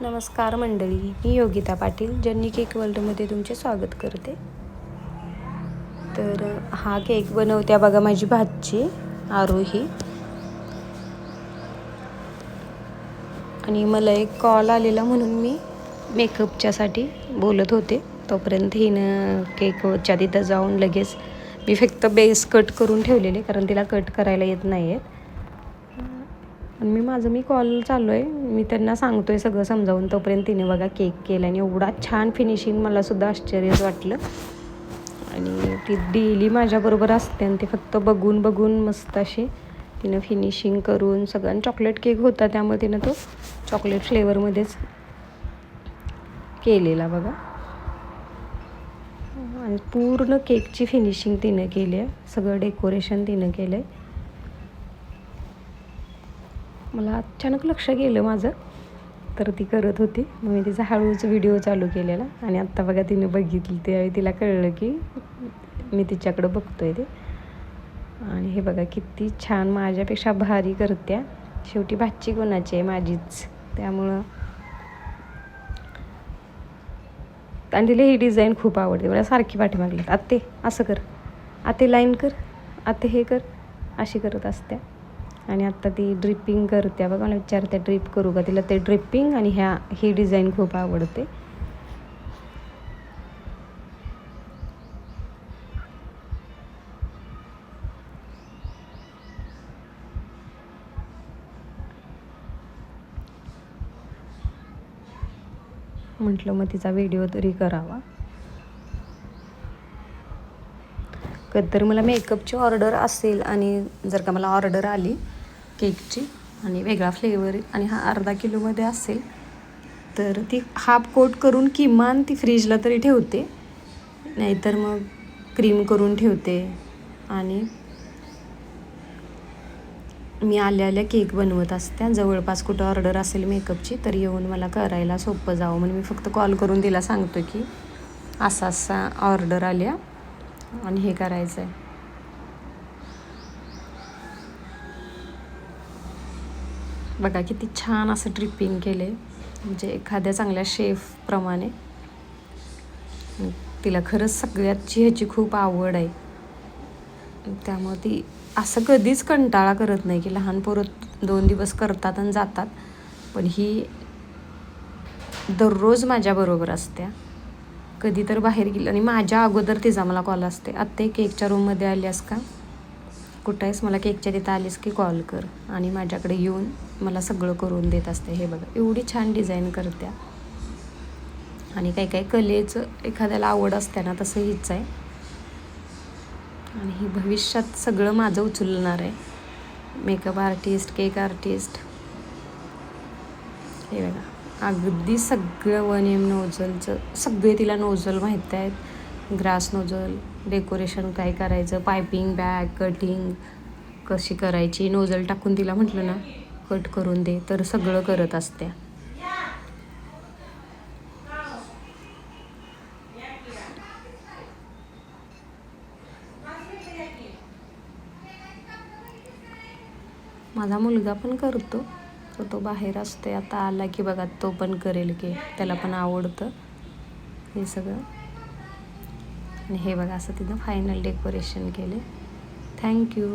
नमस्कार मंडळी मी योगिता पाटील जन्नी केक वर्ल्डमध्ये तुमचे स्वागत करते. तर हा केक बनवत्या बघा माझी भाजी आरोही. आणि मला एक कॉल आलेला म्हणून मी मेकअपच्यासाठी बोलत होते. तोपर्यंत हिनं केकच्या तिथं जाऊन लगेच मी फक्त बेस कट करून ठेवलेले कारण तिला कट करायला येत नाही आहेत आणि मी माझं मी कॉल चालू आहे मी त्यांना सांगतो आहे सगळं समजावून. तोपर्यंत तिने बघा केक केला आणि एवढा छान फिनिशिंग मलासुद्धा आश्चर्यच वाटलं. आणि ती डेली माझ्याबरोबर असते आणि ते फक्त बघून बघून मस्त अशी तिनं फिनिशिंग करून सगळं. चॉकलेट केक होता त्यामुळे तिनं तो चॉकलेट फ्लेवरमध्येच केलेला बघा. आणि पूर्ण केकची फिनिशिंग तिनं केली आहे. सगळं डेकोरेशन तिनं केलं आहे मला अचानक लक्ष गेलं माझं. तर ती करत होती. मग मी तिचा हळूच व्हिडिओ चालू केलेला. आणि आत्ता बघा तिने बघितली त्यावेळी तिला कळलं की मी तिच्याकडं बघतो आहे ते. आणि हे बघा किती छान माझ्यापेक्षा भारी करत्या. शेवटी भाची कोणाची आहे? माझीच. त्यामुळं आणि तिला ही डिझाईन खूप आवडते. मला सारखी पाठीमागली. आत्ते असं कर. आते लाईन कर. आते हे कर. अशी करत असत्या. आणि आत्ता ती ड्रिपिंग करते. बघा मला विचारते ड्रिप करू का तिला? ते ड्रिपिंग आणि ह्या ही डिझाईन खूप आवडते. म्हटलं मग तिचा व्हिडिओ तरी करावा. कधीतरी मला मेकअपची ऑर्डर असेल आणि जर का मला ऑर्डर आली केकची आणि वेगळा फ्लेवर आणि हा अर्धा किलोमध्ये असेल तर ती हाफ कोट करून किमान ती फ्रीजला तरी ठेवते. नाहीतर मग क्रीम करून ठेवते. आणि मी आल्या आल्या केक बनवत असत्या जवळपास कुठं ऑर्डर असेल मेकअपची तर येऊन मला करायला सोपं जावं. म्हणून मी फक्त कॉल करून तिला सांगतो की असा असा ऑर्डर आल्या आणि हे करायचं आहे बघा किती छान असं ट्रिपिंग केले म्हणजे एखाद्या चांगल्या शेफप्रमाणे तिला खरंच सगळ्याची ह्याची खूप आवड आहे. त्यामुळं ती असं कधीच कंटाळा करत नाही की लहान पोरं दोन दिवस करतात आणि जातात. पण ही दररोज माझ्याबरोबर असत्या कधी तर बाहेर गेली आणि माझ्या अगोदर तिचा मला कॉल असते. आत्ता केकच्या रूममध्ये आल्यास का? कुठं आहेस? मला केकच्या तिथं आलीस की कॉल कर. आणि माझ्याकडे येऊन मला सगळं करून देत असते. हे बघा एवढी छान डिझाईन करत्या. आणि काही काही कलेचं एखाद्याला आवड असते ना तसं हीच आहे. आणि ही भविष्यात सगळं माझं उचलणार आहे. Makeup artist cake artist. हे बघा अगदी सगळं वन एम नोझलचं सगळे तिला नोझल माहीत आहेत. ग्रास नोजल डेकोरेशन काय करायचं पायपिंग बॅग कटिंग कशी करायची नोजल टाकून तिला म्हटलं ना कट करून दे तर सगळं करत असत्या माझा मुलगा पण करतो तर तो बाहेर असते आता आला की बघा तो पण करेल की त्याला पण आवडतं. हे सगळं. आणि हे बघा असं तिथं फायनल डेकोरेशन केले थँक्यू